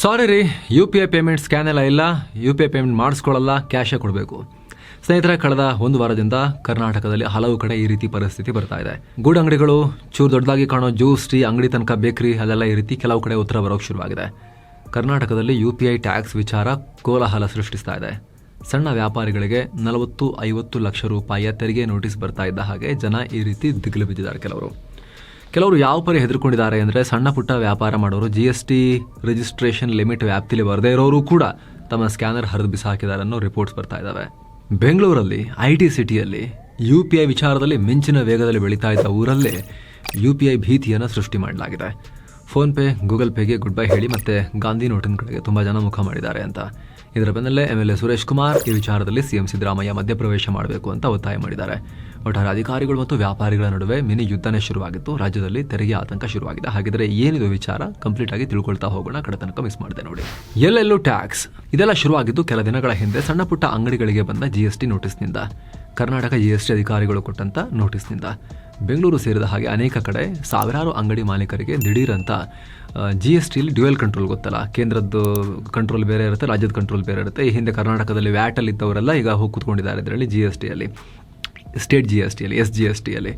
ಸಾರಿ ರೀ U P I payment scan ಎಲ್ಲ ಇಲ್ಲ ಯು ಪಿ ಐ ಪೇಮೆಂಟ್ ಮಾಡಿಸ್ಕೊಳ್ಳಲ್ಲ ಕ್ಯಾಶೇ ಕೊಡಬೇಕು. ಸ್ನೇಹಿತರೆ, ಕಳೆದ ಒಂದು ವಾರದಿಂದ ಕರ್ನಾಟಕದಲ್ಲಿ ಹಲವು ಕಡೆ ಈ ರೀತಿ ಪರಿಸ್ಥಿತಿ ಬರ್ತಾ ಇದೆ. ಗೂಡು ಅಂಗಡಿಗಳು, ಚೂರು ದೊಡ್ಡದಾಗಿ ಕಾಣೋ ಜ್ಯೂಸ್, ಟೀ, ಅಂಗಡಿ ತನಕ ಬೇಕ್ರಿ, ಅದೆಲ್ಲ ಈ ರೀತಿ ಕೆಲವು ಕಡೆ ಉತ್ತರ ಬರೋಕ್ಕೆ ಶುರುವಾಗಿದೆ. ಕರ್ನಾಟಕದಲ್ಲಿ ಯು ಪಿ ಐ ಟ್ಯಾಕ್ಸ್ ವಿಚಾರ ಕೋಲಾಹಲ ಸೃಷ್ಟಿಸ್ತಾ ಇದೆ. ಸಣ್ಣ ವ್ಯಾಪಾರಿಗಳಿಗೆ ನಲವತ್ತು ಐವತ್ತು ಲಕ್ಷ ರೂಪಾಯಿಯ ತೆರಿಗೆ ನೋಟಿಸ್ ಬರ್ತಾ ಇದ್ದ ಹಾಗೆ ಜನ ಈ ರೀತಿ ದಿಗ್ಲು ಬಿದ್ದಿದ್ದಾರೆ ಕೆಲವರು. ಕೆಲವರು ಯಾವ ಪರಿ ಹೆದರ್ಕೊಂಡಿದ್ದಾರೆ ಅಂದರೆ ಸಣ್ಣ ಪುಟ್ಟ ವ್ಯಾಪಾರ ಮಾಡೋರು G S T registration limit ವ್ಯಾಪ್ತಿಲಿ ಬರದೇ ಇರೋರು ಕೂಡ ತಮ್ಮ ಸ್ಕ್ಯಾನರ್ ಹರಿದು ಬಿಸಾಕಿದ್ದಾರೆ ಅನ್ನೋ ರಿಪೋರ್ಟ್ಸ್ ಬರ್ತಾ ಇದ್ದಾವೆ ಬೆಂಗಳೂರಲ್ಲಿ ಐ ಟಿ ಸಿಟಿಯಲ್ಲಿ ಯು ಪಿ ಐ ವಿಚಾರದಲ್ಲಿ ಮಿಂಚಿನ ವೇಗದಲ್ಲಿ ಬೆಳೀತಾ ಇದ್ದ ಊರಲ್ಲೇ ಯು ಪಿ ಐ ಭೀತಿಯನ್ನು ಸೃಷ್ಟಿ ಮಾಡಲಾಗಿದೆ. ಫೋನ್ಪೇ ಗೂಗಲ್ ಪೇಗೆ ಗುಡ್ ಬೈ ಹೇಳಿ ಮತ್ತೆ ಗಾಂಧಿ ನೋಟಿನ ಕಡೆಗೆ ತುಂಬ ಜನ ಮುಖ ಮಾಡಿದ್ದಾರೆ ಅಂತ. ಇದರ ಬೆನ್ನಲ್ಲೇ M L A Suresh Kumar ಈ ವಿಚಾರದಲ್ಲಿ ಸಿಎಂ ಸಿದ್ದರಾಮಯ್ಯ ಮಧ್ಯಪ್ರವೇಶ ಮಾಡಬೇಕು ಅಂತ ಒತ್ತಾಯ ಮಾಡಿದ್ದಾರೆ. ಒಟ್ಟಾರೆ ಅಧಿಕಾರಿಗಳು ಮತ್ತು ವ್ಯಾಪಾರಿಗಳ ನಡುವೆ ಮಿನಿ ಯುದ್ಧನೇ ಶುರುವಾಗಿತ್ತು. ರಾಜ್ಯದಲ್ಲಿ ತೆರಿಗೆ ಆತಂಕ ಶುರುವಾಗಿದೆ. ಹಾಗಿದ್ರೆ ಏನಿದು ವಿಚಾರ? ಕಂಪ್ಲೀಟ್ ಆಗಿ ತಿಳ್ಕೊಳ್ತಾ ಹೋಗೋಣ. ಕಡತನಕ ಮಿಸ್ ಮಾಡಿದೆ ನೋಡಿ. ಎಲ್ಲೆಲ್ಲೂ ಟ್ಯಾಕ್ಸ್ ಇದೆಲ್ಲ ಶುರುವಾಗಿದ್ದು ಕೆಲ ದಿನಗಳ ಹಿಂದೆ ಸಣ್ಣ ಪುಟ್ಟ ಅಂಗಡಿಗಳಿಗೆ ಬಂದ ಜಿ ಎಸ್ ಟಿ ನೋಟಿಸ್ನಿಂದ ಕರ್ನಾಟಕ ಜಿ ಎಸ್ ಟಿ ಅಧಿಕಾರಿಗಳು ಕೊಟ್ಟಂತ ನೋಟಿಸ್ನಿಂದ ಬೆಂಗಳೂರು ಸೇರಿದ ಹಾಗೆ ಅನೇಕ ಕಡೆ ಸಾವಿರಾರು ಅಂಗಡಿ ಮಾಲೀಕರಿಗೆ ದಿಢೀರಂತ ಜಿ ಎಸ್ ಟಿಲಿ ಡ್ಯುಯಲ್ ಕಂಟ್ರೋಲ್ ಗೊತ್ತಲ್ಲ? ಕೇಂದ್ರದ್ದು ಕಂಟ್ರೋಲ್ ಬೇರೆ ಇರುತ್ತೆ, ರಾಜ್ಯದ ಕಂಟ್ರೋಲ್ ಬೇರೆ ಇರುತ್ತೆ. ಈ ಹಿಂದೆ ಕರ್ನಾಟಕದಲ್ಲಿ ವ್ಯಾಟಲ್ಲಿ ಇದ್ದವರೆಲ್ಲ ಈಗ ಹೋಗಿ ಕೂತ್ಕೊಂಡಿದ್ದಾರೆ ಇದರಲ್ಲಿ ಜಿ ಎಸ್ ಟಿಯಲ್ಲಿ ಸ್ಟೇಟ್ ಜಿ ಎಸ್ ಟಿಯಲ್ಲಿ ಎಸ್ ಜಿ ಎಸ್ ಟಿಯಲ್ಲಿ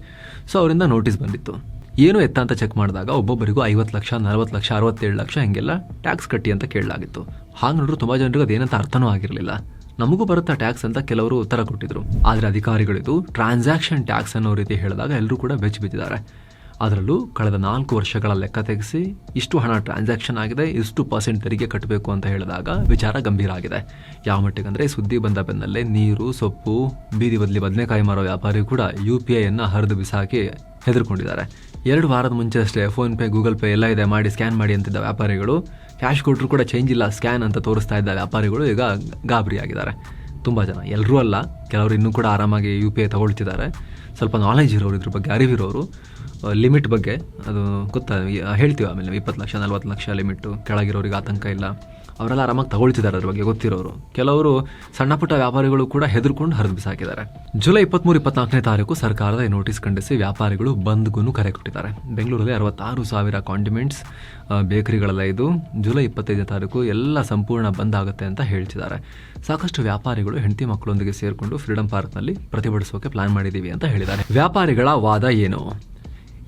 ಸೊ ಅವರಿಂದ ನೋಟಿಸ್ ಬಂದಿತ್ತು. ಏನು ಎತ್ತ ಅಂತ ಚೆಕ್ ಮಾಡಿದಾಗ ಒಬ್ಬೊಬ್ಬರಿಗೂ ಐವತ್ತು ಲಕ್ಷ, ನಲವತ್ತು ಲಕ್ಷ, ಅರವತ್ತೇಳು ಲಕ್ಷ ಹಿಂಗೆಲ್ಲ ಟ್ಯಾಕ್ಸ್ ಕಟ್ಟಿ ಅಂತ ಕೇಳಲಾಗಿತ್ತು. ಹಾಗೆ ನೋಡಿದ್ರು ತುಂಬ ಜನರಿಗೆ ಅದೇನಂತ ಅರ್ಥನೂ ಆಗಿರಲಿಲ್ಲ. ನಮಗೂ ಬರುತ್ತಾ ಟ್ಯಾಕ್ಸ್ ಅಂತ ಕೆಲವರು ಉತ್ತರ ಕೊಟ್ಟಿದ್ರು. ಆದರೆ ಅಧಿಕಾರಿಗಳಿದು ಟ್ರಾನ್ಸಾಕ್ಷನ್ ಟ್ಯಾಕ್ಸ್ ಅನ್ನೋ ರೀತಿ ಹೇಳಿದಾಗ ಎಲ್ಲರೂ ಕೂಡ ಬೆಚ್ಚಿ ಬಿದ್ದಿದ್ದಾರೆ. ಅದರಲ್ಲೂ ಕಳೆದ ನಾಲ್ಕು ವರ್ಷಗಳ ಲೆಕ್ಕ ತೆಗೆಸಿ ಇಷ್ಟು ಹಣ ಟ್ರಾನ್ಸಾಕ್ಷನ್ ಆಗಿದೆ, ಇಷ್ಟು ಪರ್ಸೆಂಟ್ ತೆರಿಗೆ ಕಟ್ಟಬೇಕು ಅಂತ ಹೇಳಿದಾಗ ವಿಚಾರ ಗಂಭೀರ ಆಗಿದೆ. ಯಾವ ಮಟ್ಟಿಗೆ ಸುದ್ದಿ ಬಂದ ಬೆನ್ನಲ್ಲೇ ನೀರು, ಸೊಪ್ಪು, ಬೀದಿ ಬದಲಿ ಬದನೆಕಾಯಿ ಮಾರೋ ವ್ಯಾಪಾರಿ ಕೂಡ ಯು ಪಿ ಐಯನ್ನು ಹರಿದು ಬಿಸಾಕಿ ಹೆದರ್ಕೊಂಡಿದ್ದಾರೆ. ಎರಡು ವಾರದ ಮುಂಚೆ ಅಷ್ಟೇ ಫೋನ್ಪೇ ಗೂಗಲ್ ಪೇ ಎಲ್ಲ ಇದೆ ಮಾಡಿ ಸ್ಕ್ಯಾನ್ ಮಾಡಿ ಅಂತಿದ್ದ ವ್ಯಾಪಾರಿಗಳು ಕ್ಯಾಶ್ ಕೊಟ್ಟರು ಕೂಡ ಚೇಂಜ್ ಇಲ್ಲ ಸ್ಕ್ಯಾನ್ ಅಂತ ತೋರಿಸ್ತಾ ಇದ್ದ ವ್ಯಾಪಾರಿಗಳು ಈಗ ಗಾಬರಿ ಆಗಿದ್ದಾರೆ ತುಂಬ ಜನ. ಎಲ್ಲರೂ ಅಲ್ಲ, ಕೆಲವರು ಇನ್ನೂ ಕೂಡ ಆರಾಮಾಗಿ ಯು ಪಿ ಐ ತಗೊಳ್ತಿದ್ದಾರೆ. ಸ್ವಲ್ಪ ನಾಲೆಜ್ ಇರೋರು ಇದ್ರ ಬಗ್ಗೆ, ಅರಿವಿರೋರು ಲಿಮಿಟ್ ಬಗ್ಗೆ ಅದು ಗೊತ್ತಾ, ಹೇಳ್ತೀವಿ ಆಮೇಲೆ, ಇಪ್ಪತ್ತು ಲಕ್ಷ, ನಲ್ವತ್ತು ಲಕ್ಷ ಲಿಮಿಟು ಕೆಳಗಿರೋರಿಗೆ ಆತಂಕ ಇಲ್ಲ. ಅವರೆಲ್ಲ ಆರಾಮಾಗಿ ತಗೊಳ್ತಿದ್ದಾರೆ ಅದ್ರ ಬಗ್ಗೆ ಗೊತ್ತಿರೋರು. ಕೆಲವರು ಸಣ್ಣ ಪುಟ್ಟ ವ್ಯಾಪಾರಿಗಳು ಕೂಡ ಹೆದರ್ಕೊಂಡು ಹರಿದು ಬಿಸಾಕಿದ್ದಾರೆ. ಜುಲೈ ಇಪ್ಪತ್ಮೂರು, ಇಪ್ಪತ್ನಾಲ್ಕನೇ ತಾರೀಕು ಸರ್ಕಾರದ ನೋಟಿಸ್ ಖಂಡಿಸಿ ವ್ಯಾಪಾರಿಗಳು ಬಂದ್ಗೂ ಕರೆ ಕೊಟ್ಟಿದ್ದಾರೆ. ಬೆಂಗಳೂರಲ್ಲಿ ಅರವತ್ತಾರು ಸಾವಿರ ಕಾಂಡಿಮೆಂಟ್ಸ್ ಬೇಕರಿಗಳೆಲ್ಲ ಇದು. ಜುಲೈ ಇಪ್ಪತ್ತೈದನೇ ತಾರೀಕು ಎಲ್ಲ ಸಂಪೂರ್ಣ ಬಂದ್ ಆಗುತ್ತೆ ಅಂತ ಹೇಳ್ತಿದ್ದಾರೆ. ಸಾಕಷ್ಟು ವ್ಯಾಪಾರಿಗಳು ಹೆಂಡತಿ ಮಕ್ಕಳೊಂದಿಗೆ ಸೇರಿಕೊಂಡು ಫ್ರೀಡಂ ಪಾರ್ಕ್ನಲ್ಲಿ ಪ್ರತಿಭಟಿಸೋಕೆ ಪ್ಲಾನ್ ಮಾಡಿದ್ದೀವಿ ಅಂತ ಹೇಳಿದ್ದಾರೆ. ವ್ಯಾಪಾರಿಗಳ ವಾದ ಏನು?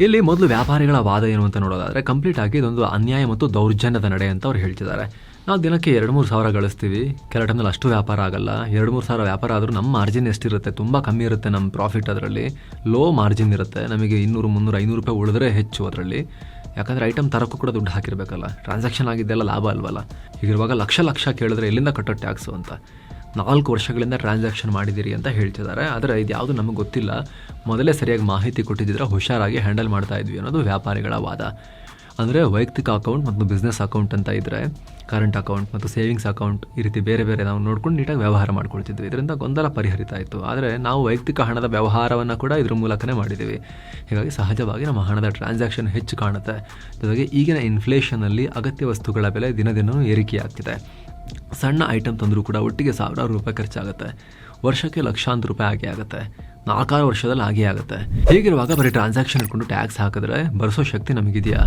ಇಲ್ಲಿ ಮೊದಲು ವ್ಯಾಪಾರಿಗಳ ವಾದ ಏನು ಅಂತ ನೋಡೋದಾದರೆ, ಕಂಪ್ಲೀಟ್ ಆಗಿ ಇದೊಂದು ಅನ್ಯಾಯ ಮತ್ತು ದೌರ್ಜನ್ಯದ ನಡೆ ಅಂತ ಅವ್ರು ಹೇಳ್ತಿದ್ದಾರೆ. ನಾವು ದಿನಕ್ಕೆ ಎರಡು ಮೂರು ಸಾವಿರ ಗಳಿಸ್ತೀವಿ. ಕೆಲವು ಟೈಮಲ್ಲಿ ಅಷ್ಟು ವ್ಯಾಪಾರ ಆಗಲ್ಲ. ಎರಡು ಮೂರು ಸಾವಿರ ವ್ಯಾಪಾರ ಆದರೂ ನಮ್ಮ ಮಾರ್ಜಿನ್ ಎಷ್ಟಿರುತ್ತೆ? ತುಂಬ ಕಮ್ಮಿ ಇರುತ್ತೆ ನಮ್ಮ ಪ್ರಾಫಿಟ್ ಅದರಲ್ಲಿ. ಲೋ ಮಾರ್ಜಿನ್ ಇರುತ್ತೆ. ನಮಗೆ ಇನ್ನೂರು ಮುನ್ನೂರು, ಐನೂರು ರೂಪಾಯಿ ಉಳಿದ್ರೆ ಹೆಚ್ಚು ಅದರಲ್ಲಿ. ಯಾಕಂದರೆ ಐಟಮ್ ತರಕ್ಕೂ ಕೂಡ ದುಡ್ಡು ಹಾಕಿರಬೇಕಲ್ಲ. ಟ್ರಾನ್ಸಾಕ್ಷನ್ ಆಗಿದ್ದೆಲ್ಲ ಲಾಭ ಅಲ್ವಲ್ಲ? ಹೀಗಿರುವಾಗ ಲಕ್ಷ ಲಕ್ಷ ಕೇಳಿದ್ರೆ ಎಲ್ಲಿಂದ ಕಟ್ಟೋ ಟ್ಯಾಕ್ಸು ಅಂತ? ನಾಲ್ಕು ವರ್ಷಗಳಿಂದ ಟ್ರಾನ್ಸಾಕ್ಷನ್ ಮಾಡಿದ್ದೀರಿ ಅಂತ ಹೇಳ್ತಿದ್ದಾರೆ. ಆದರೆ ಇದು ಯಾವುದು ನಮಗೆ ಗೊತ್ತಿಲ್ಲ. ಮೊದಲೇ ಸರಿಯಾಗಿ ಮಾಹಿತಿ ಕೊಟ್ಟಿದ್ದರೆ ಹುಷಾರಾಗಿ ಹ್ಯಾಂಡಲ್ ಮಾಡ್ತಾ ಇದ್ವಿ ಅನ್ನೋದು ವ್ಯಾಪಾರಿಗಳ ವಾದ. ಅಂದರೆ ವೈಯಕ್ತಿಕ ಅಕೌಂಟ್ ಮತ್ತು ಬಿಸ್ನೆಸ್ ಅಕೌಂಟ್ ಅಂತ ಇದ್ದರೆ ಕರೆಂಟ್ ಅಕೌಂಟ್ ಮತ್ತು ಸೇವಿಂಗ್ಸ್ ಅಕೌಂಟ್ ಈ ರೀತಿ ಬೇರೆ ಬೇರೆ ನಾವು ನೋಡ್ಕೊಂಡು ನೀಟಾಗಿ ವ್ಯವಹಾರ ಮಾಡ್ಕೊಳ್ತಿದ್ವಿ. ಇದರಿಂದ ಗೊಂದಲ ಪರಿಹರಿತ ಇತ್ತು ಆದರೆ ನಾವು ವೈಯಕ್ತಿಕ ಹಣದ ವ್ಯವಹಾರವನ್ನು ಕೂಡ ಇದ್ರ ಮೂಲಕನೇ ಮಾಡಿದ್ದೀವಿ ಹೀಗಾಗಿ ಸಹಜವಾಗಿ ನಮ್ಮ ಹಣದ ಟ್ರಾನ್ಸಾಕ್ಷನ್ ಹೆಚ್ಚು ಕಾಣುತ್ತೆ. ಜೊತೆಗೆ ಈಗಿನ ಇನ್ಫ್ಲೇಷನಲ್ಲಿ ಅಗತ್ಯ ವಸ್ತುಗಳ ಬೆಲೆ ದಿನ ದಿನವೂ ಏರಿಕೆಯಾಗ್ತಿದೆ. ಸಣ್ಣ ಐಟಮ್ ತಂದರೂ ಕೂಡ ಒಟ್ಟಿಗೆ ಸಾವಿರಾರು ರೂಪಾಯಿ ಖರ್ಚಾಗುತ್ತೆ. ವರ್ಷಕ್ಕೆ ಲಕ್ಷಾಂತರ ರೂಪಾಯಿ ಆಗೇ ಆಗುತ್ತೆ. ನಾಲ್ಕಾರು ವರ್ಷದಲ್ಲಿ ಆಗೇ ಆಗುತ್ತೆ. ಹೀಗಿರುವಾಗ ಬರೀ ಟ್ರಾನ್ಸಾಕ್ಷನ್ ಇಟ್ಕೊಂಡು ಟ್ಯಾಕ್ಸ್ ಹಾಕಿದ್ರೆ ಬರೆಸೋ ಶಕ್ತಿ ನಮಗಿದೆಯಾ?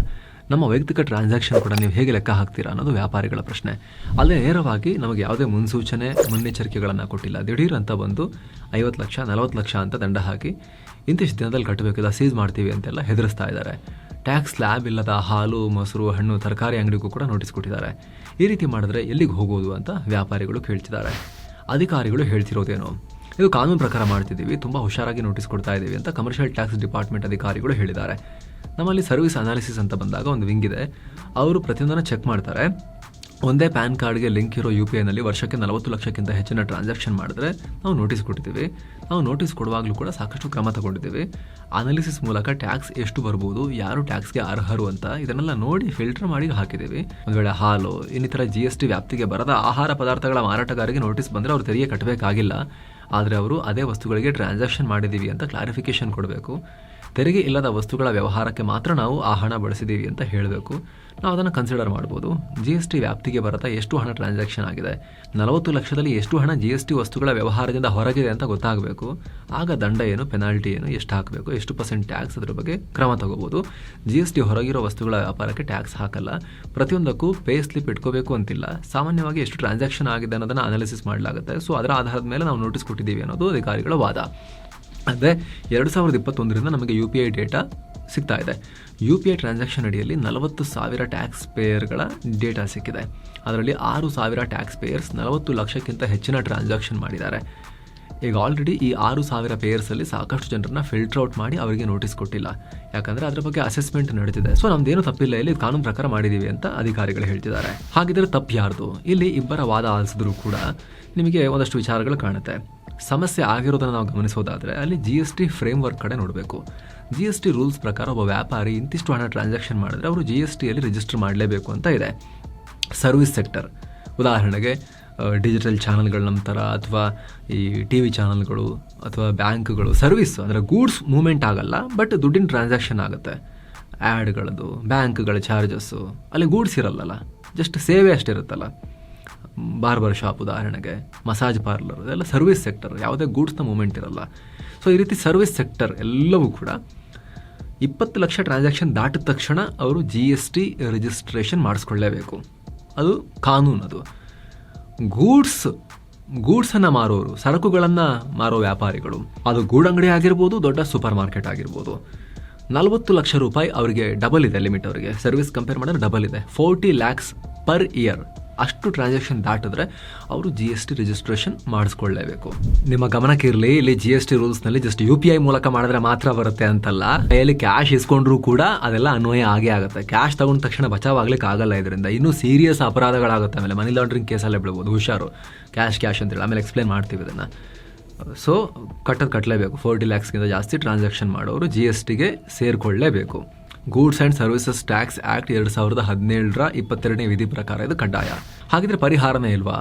ನಮ್ಮ ವೈಯಕ್ತಿಕ ಟ್ರಾನ್ಸಾಕ್ಷನ್ ಕೂಡ ನೀವು ಹೇಗೆ ಲೆಕ್ಕ ಹಾಕ್ತೀರಾ ಅನ್ನೋದು ವ್ಯಾಪಾರಿಗಳ ಪ್ರಶ್ನೆ. ಅಲ್ಲೇ ನೇರವಾಗಿ ನಮಗೆ ಯಾವುದೇ ಮುನ್ಸೂಚನೆ, ಮುನ್ನೆಚ್ಚರಿಕೆಗಳನ್ನು ಕೊಟ್ಟಿಲ್ಲ. ದಿಢೀರ್ ಅಂತ ಬಂದು ಐವತ್ತು ಲಕ್ಷ, ನಲವತ್ತು ಲಕ್ಷ ಅಂತ ದಂಡ ಹಾಕಿ ಇಂತಿಷ್ಟು ದಿನದಲ್ಲಿ ಕಟ್ಟಬೇಕಿಲ್ಲ ಸೀಸ್ ಮಾಡ್ತೀವಿ ಅಂತೆಲ್ಲ ಹೆದರಿಸ್ತಾ ಇದ್ದಾರೆ. ಟ್ಯಾಕ್ಸ್ ಲ್ಯಾಬ್ ಇಲ್ಲದ ಹಾಲು, ಮೊಸರು, ಹಣ್ಣು, ತರಕಾರಿ ಅಂಗಡಿಗೂ ಕೂಡ ನೋಟಿಸ್ ಕೊಟ್ಟಿದ್ದಾರೆ. ಈ ರೀತಿ ಮಾಡಿದ್ರೆ ಎಲ್ಲಿಗೆ ಹೋಗೋದು ಅಂತ ವ್ಯಾಪಾರಿಗಳು ಕೇಳ್ತಿದ್ದಾರೆ. ಅಧಿಕಾರಿಗಳು ಹೇಳ್ತಿರೋದೇನು? ಇದು ಕಾನೂನು ಪ್ರಕಾರ ಮಾಡ್ತಿದ್ದೀವಿ, ತುಂಬ ಹುಷಾರಾಗಿ ನೋಟಿಸ್ ಕೊಡ್ತಾ ಇದ್ದೀವಿ ಅಂತ ಕಮರ್ಷಿಯಲ್ ಟ್ಯಾಕ್ಸ್ ಡಿಪಾರ್ಟ್ಮೆಂಟ್ ಅಧಿಕಾರಿಗಳು ಹೇಳಿದ್ದಾರೆ. ನಮ್ಮಲ್ಲಿ ಸರ್ವಿಸ್ ಅನಾಲಿಸಿಸ್ ಅಂತ ಬಂದಾಗ ಒಂದು ವಿಂಗ್ ಇದೆ. ಅವರು ಪ್ರತಿಯೊಂದನ್ನು ಚೆಕ್ ಮಾಡ್ತಾರೆ. ಒಂದೇ ಪ್ಯಾನ್ ಕಾರ್ಡ್ಗೆ ಲಿಂಕ್ ಇರೋ ಯು ಪಿ ಐನಲ್ಲಿ ವರ್ಷಕ್ಕೆ ನಲವತ್ತು ಲಕ್ಷಕ್ಕಿಂತ ಹೆಚ್ಚಿನ ಟ್ರಾನ್ಸಾಕ್ಷನ್ ಮಾಡಿದ್ರೆ ನಾವು ನೋಟಿಸ್ ಕೊಟ್ಟಿದ್ದೀವಿ. ನಾವು ನೋಟಿಸ್ ಕೊಡುವಾಗಲೂ ಕೂಡ ಸಾಕಷ್ಟು ಕ್ರಮ ತಗೊಂಡಿದ್ದೀವಿ. ಅನಾಲಿಸಿಸ್ ಮೂಲಕ ಟ್ಯಾಕ್ಸ್ ಎಷ್ಟು ಬರ್ಬೋದು, ಯಾರು ಟ್ಯಾಕ್ಸ್ಗೆ ಅರ್ಹರು ಅಂತ ಇದನ್ನೆಲ್ಲ ನೋಡಿ ಫಿಲ್ಟರ್ ಮಾಡಿ ಹಾಕಿದ್ದೀವಿ. ಒಂದು ವೇಳೆ ಹಾಲು, ಇನ್ನಿತರ ಜಿ ಎಸ್ ಟಿ ವ್ಯಾಪ್ತಿಗೆ ಬರದ ಆಹಾರ ಪದಾರ್ಥಗಳ ಮಾರಾಟಗಾರರಿಗೆ ನೋಟಿಸ್ ಬಂದರೆ ಅವರು ತೆರಿಗೆ ಕಟ್ಟಬೇಕಾಗಿಲ್ಲ ಆದರೆ ಅವರು ಅದೇ ವಸ್ತುಗಳಿಗೆ ಟ್ರಾನ್ಸಾಕ್ಷನ್ ಮಾಡಿದ್ದೀವಿ ಅಂತ ಕ್ಲಾರಿಫಿಕೇಶನ್ ಕೊಡಬೇಕು. ತೆರಿಗೆ ಇಲ್ಲದ ವಸ್ತುಗಳ ವ್ಯವಹಾರಕ್ಕೆ ಮಾತ್ರ ನಾವು ಆ ಹಣ ಬಳಸಿದ್ದೀವಿ ಅಂತ ಹೇಳಬೇಕು. ನಾವು ಅದನ್ನು ಕನ್ಸಿಡರ್ ಮಾಡ್ಬೋದು. ಜಿ ಎಸ್ ಟಿ ವ್ಯಾಪ್ತಿಗೆ ಬರುತ್ತಾ ಎಷ್ಟು ಹಣ ಟ್ರಾನ್ಸಾಕ್ಷನ್ ಆಗಿದೆ? ನಲವತ್ತು ಲಕ್ಷದಲ್ಲಿ ಎಷ್ಟು ಹಣ ಜಿ ಎಸ್ ಟಿ ವಸ್ತುಗಳ ವ್ಯವಹಾರದಿಂದ ಹೊರಗಿದೆ ಅಂತ ಗೊತ್ತಾಗಬೇಕು. ಆಗ ದಂಡ ಏನು ಪೆನಾಲ್ಟಿ ಏನು, ಎಷ್ಟು ಹಾಕಬೇಕು, ಎಷ್ಟು ಪರ್ಸೆಂಟ್ ಟ್ಯಾಕ್ಸ್ ಅದ್ರ ಬಗ್ಗೆ ಕ್ರಮ ತಗೋಬೋದು. ಜಿ ಎಸ್ ಟಿ ಹೊರಗಿರೋ ವಸ್ತುಗಳ ವ್ಯಾಪಾರಕ್ಕೆ ಟ್ಯಾಕ್ಸ್ ಹಾಕಲ್ಲ. ಪ್ರತಿಯೊಂದಕ್ಕೂ ಪೇ ಸ್ಲಿಪ್ ಇಟ್ಕೋಬೇಕು ಅಂತಿಲ್ಲ. ಸಾಮಾನ್ಯವಾಗಿ ಎಷ್ಟು ಟ್ರಾನ್ಸಾಕ್ಷನ್ ಆಗಿದೆ ಅನ್ನೋದನ್ನು ಅನಾಲಿಸಿಸ್ ಮಾಡಲಾಗುತ್ತೆ. ಸೊ ಅದರ ಆಧಾರದ ಮೇಲೆ ನಾವು ನೋಟಿಸ್ ಕೊಟ್ಟಿದ್ದೀವಿ ಅನ್ನೋದು ಅಧಿಕಾರಿಗಳ ವಾದ. ಅಂದರೆ ಎರಡು ಸಾವಿರದ ಇಪ್ಪತ್ತೊಂದರಿಂದ ನಮಗೆ ಯು ಪಿ ಐ ಡೇಟಾ ಸಿಗ್ತಾ ಇದೆ. ಯು ಪಿ ಐ ಟ್ರಾನ್ಸಾಕ್ಷನ್ ಅಡಿಯಲ್ಲಿ ನಲವತ್ತು ಸಾವಿರ ಟ್ಯಾಕ್ಸ್ ಪೇಯರ್ಗಳ ಡೇಟಾ ಸಿಕ್ಕಿದೆ. ಅದರಲ್ಲಿ ಆರು ಸಾವಿರ ಟ್ಯಾಕ್ಸ್ ಪೇಯರ್ಸ್ ನಲವತ್ತು ಲಕ್ಷಕ್ಕಿಂತ ಹೆಚ್ಚಿನ ಟ್ರಾನ್ಸಾಕ್ಷನ್ ಮಾಡಿದ್ದಾರೆ. ಈಗ ಆಲ್ರೆಡಿ ಈ ಆರು ಸಾವಿರ ಪೇಯರ್ಸಲ್ಲಿ ಸಾಕಷ್ಟು ಜನರನ್ನ ಫಿಲ್ಟರ್ ಔಟ್ ಮಾಡಿ ಅವರಿಗೆ ನೋಟಿಸ್ ಕೊಟ್ಟಿಲ್ಲ. ಯಾಕಂದರೆ ಅದರ ಬಗ್ಗೆ ಅಸೆಸ್ಮೆಂಟ್ ನಡೀತಿದೆ. ಸೊ ನಮ್ದೇನು ತಪ್ಪಿಲ್ಲ. ಇಲ್ಲಿ ಕಾನೂನು ಪ್ರಕಾರ ಮಾಡಿದ್ದೀವಿ ಅಂತ ಅಧಿಕಾರಿಗಳು ಹೇಳ್ತಿದ್ದಾರೆ. ಹಾಗಿದ್ರೆ ತಪ್ಪು ಯಾರ್ದು? ಇಲ್ಲಿ ಇಬ್ಬರ ವಾದ ಆಲಿಸಿದ್ರು ಕೂಡ ನಿಮಗೆ ಒಂದಷ್ಟು ವಿಚಾರಗಳು ಕಾಣುತ್ತೆ. ಸಮಸ್ಯೆ ಆಗಿರೋದನ್ನು ನಾವು ಗಮನಿಸೋದಾದರೆ ಅಲ್ಲಿ ಜಿ ಎಸ್ ಟಿ ಫ್ರೇಮ್ವರ್ಕ್ ಕಡೆ ನೋಡಬೇಕು. ಜಿ ಎಸ್ ಟಿ ರೂಲ್ಸ್ ಪ್ರಕಾರ ಒಬ್ಬ ವ್ಯಾಪಾರಿ ಇಂತಿಷ್ಟು ಹಣ ಟ್ರಾನ್ಸಾಕ್ಷನ್ ಮಾಡಿದ್ರೆ ಅವರು ಜಿ ಎಸ್ ಟಿಯಲ್ಲಿ ರಿಜಿಸ್ಟರ್ ಮಾಡಲೇಬೇಕು ಅಂತ ಇದೆ. ಸರ್ವಿಸ್ ಸೆಕ್ಟರ್ ಉದಾಹರಣೆಗೆ ಡಿಜಿಟಲ್ ಚಾನಲ್ಗಳ ನಂತರ ಅಥವಾ ಈ ಟಿ ವಿ ಚಾನಲ್ಗಳು ಅಥವಾ ಬ್ಯಾಂಕ್ಗಳು ಸರ್ವಿಸ್ ಅಂದರೆ ಗೂಡ್ಸ್ ಮೂವ್ಮೆಂಟ್ ಆಗಲ್ಲ ಬಟ್ ದುಡ್ಡಿನ ಟ್ರಾನ್ಸಾಕ್ಷನ್ ಆಗುತ್ತೆ. ಆ್ಯಡ್ಗಳದ್ದು ಬ್ಯಾಂಕ್ಗಳ ಚಾರ್ಜಸ್ಸು ಅಲ್ಲಿ ಗೂಡ್ಸ್ ಇರಲ್ಲಲ್ಲ. ಜಸ್ಟ್ ಸೇವೆ ಅಷ್ಟೇ ಇರುತ್ತಲ್ಲ ಬಾರ್ಬರ್ ಶಾಪ್ ಉದಾಹರಣೆಗೆ, ಮಸಾಜ್ ಪಾರ್ಲರ್, ಇದೆಲ್ಲ ಸರ್ವಿಸ್ ಸೆಕ್ಟರ್, ಯಾವುದೇ ಗೂಡ್ಸ್ನ ಮೂಮೆಂಟ್ ಇರಲ್ಲ. ಸೊ ಈ ರೀತಿ ಸರ್ವಿಸ್ ಸೆಕ್ಟರ್ ಎಲ್ಲವೂ ಕೂಡ ಇಪ್ಪತ್ತು ಲಕ್ಷ ಟ್ರಾನ್ಸಾಕ್ಷನ್ ದಾಟಿದ ತಕ್ಷಣ ಅವರು ಜಿ ಎಸ್ ಟಿ ರಿಜಿಸ್ಟ್ರೇಷನ್ ಮಾಡಿಸ್ಕೊಳ್ಳೇಬೇಕು. ಅದು ಕಾನೂನು ಅದು. ಗೂಡ್ಸ್, ಗೂಡ್ಸನ್ನು ಮಾರೋರು, ಸರಕುಗಳನ್ನು ಮಾರೋ ವ್ಯಾಪಾರಿಗಳು. ಅದು ಗೂಡಂಗಡಿ ಆಗಿರ್ಬೋದು, ದೊಡ್ಡ ಸೂಪರ್ ಮಾರ್ಕೆಟ್ ಆಗಿರ್ಬೋದು. ನಲವತ್ತು ಲಕ್ಷ ರೂಪಾಯಿ ಅವರಿಗೆ ಡಬಲ್ ಇದೆ ಲಿಮಿಟ್ ಅವರಿಗೆ. ಸರ್ವಿಸ್ ಕಂಪೇರ್ ಮಾಡಿದ್ರೆ ಡಬಲ್ ಇದೆ. ಫೋರ್ಟಿ ಲ್ಯಾಕ್ಸ್ ಪರ್ ಇಯರ್ ಅಷ್ಟು ಟ್ರಾನ್ಸಾಕ್ಷನ್ ದಾಟಿದ್ರೆ ಅವರು ಜಿ ಎಸ್ ಟಿ ರಿಜಿಸ್ಟ್ರೇಷನ್ ಮಾಡಿಸ್ಕೊಳ್ಳೇಬೇಕು. ನಿಮ್ಮ ಗಮನಕ್ಕೆ ಇರಲಿ, ಇಲ್ಲಿ ಜಿ ಎಸ್ ಟಿ ರೂಲ್ಸ್ನಲ್ಲಿ ಜಸ್ಟ್ ಯು ಪಿ ಐ ಮೂಲಕ ಮಾಡಿದ್ರೆ ಮಾತ್ರ ಬರುತ್ತೆ ಅಂತಲ್ಲ. ಕೈಯಲ್ಲಿ ಕ್ಯಾಶ್ ಇಸ್ಕೊಂಡ್ರೂ ಕೂಡ ಅದೆಲ್ಲ ಅನ್ವಯ ಆಗೇ ಆಗುತ್ತೆ. ಕ್ಯಾಶ್ ತಗೊಂಡ ತಕ್ಷಣ ಬಚಾವಾಗ್ಲಿಕ್ಕೆ ಆಗಲ್ಲ ಇದರಿಂದ. ಇನ್ನೂ ಸೀರಿಯಸ್ ಅಪರಾಧಗಳಾಗುತ್ತೆ ಆಮೇಲೆ ಮನಿ ಲಾಂಡ್ರಿಂಗ್ ಕೇಸಲ್ಲೇ ಬಿಡ್ಬೋದು ಹುಷಾರು. ಕ್ಯಾಶ್ ಕ್ಯಾಶ್ ಅಂತೇಳಿ ಆಮೇಲೆ ಎಕ್ಸ್ಪ್ಲೇನ್ ಮಾಡ್ತೀವಿ ಇದನ್ನು. ಸೊ ಕಟ್ಟೋದು ಕಟ್ಟಲೇಬೇಕು ಫೋರ್ಟಿ ಲ್ಯಾಕ್ಸ್ಗಿಂತ ಜಾಸ್ತಿ ಟ್ರಾನ್ಸಾಕ್ಷನ್ ಮಾಡೋರು ಜಿ ಎಸ್ ಟಿಗೆ ಸೇರಿಕೊಳ್ಳೇಬೇಕು. Goods and services tax act ಎರಡು ಸಾವಿರದ ಹದಿನೇಳರ ಇಪ್ಪತ್ತೆರಡನೇ ವಿಧಿ ಪ್ರಕಾರ ಇದು ಕಡ್ಡಾಯ. ಹಾಗಿದ್ರೆ ಪರಿಹಾರನೇ ಇಲ್ವಾ?